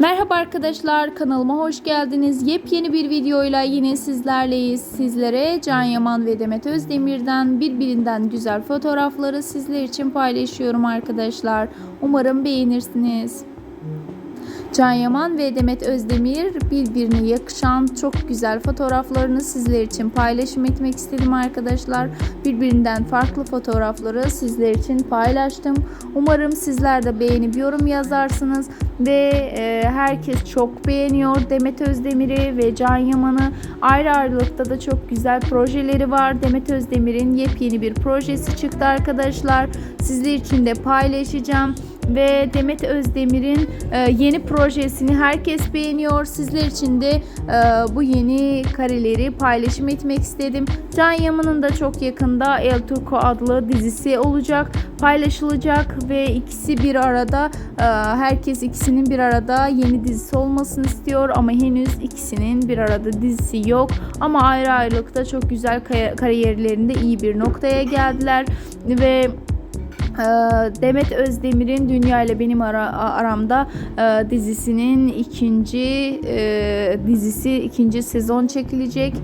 Merhaba arkadaşlar kanalıma hoş geldiniz. Yepyeni bir videoyla yine sizlerleyiz. Sizlere Can Yaman ve Demet Özdemir'den birbirinden güzel fotoğrafları sizler için paylaşıyorum arkadaşlar. Umarım beğenirsiniz. Can Yaman ve Demet Özdemir birbirine yakışan çok güzel fotoğraflarını sizler için paylaşım etmek istedim arkadaşlar. Birbirinden farklı fotoğrafları sizler için paylaştım. Umarım sizler de beğenip yorum yazarsınız ve e, herkes çok beğeniyor Demet Özdemir'i ve Can Yaman'ı. Ayrı ayrılıkta da çok güzel projeleri var. Demet Özdemir'in yepyeni bir projesi çıktı arkadaşlar. Sizler için de paylaşacağım ve Demet Özdemir'in e, yeni projesini herkes beğeniyor. Sizler için de e, bu yeni kareleri paylaşım etmek istedim. Can Yaman'ın da çok yakında El Turco adlı dizisi olacak, paylaşılacak ve ikisi bir arada e, herkes ikisinin bir arada yeni dizisi olmasını istiyor ama henüz ikisinin bir arada dizisi yok. Ama ayrı ayrılıkta çok güzel kariyerlerinde iyi bir noktaya geldiler ve Demet Özdemir'in Dünya ile Benim Ara- Aramda e, dizisinin ikinci e, dizisi ikinci sezon çekilecek.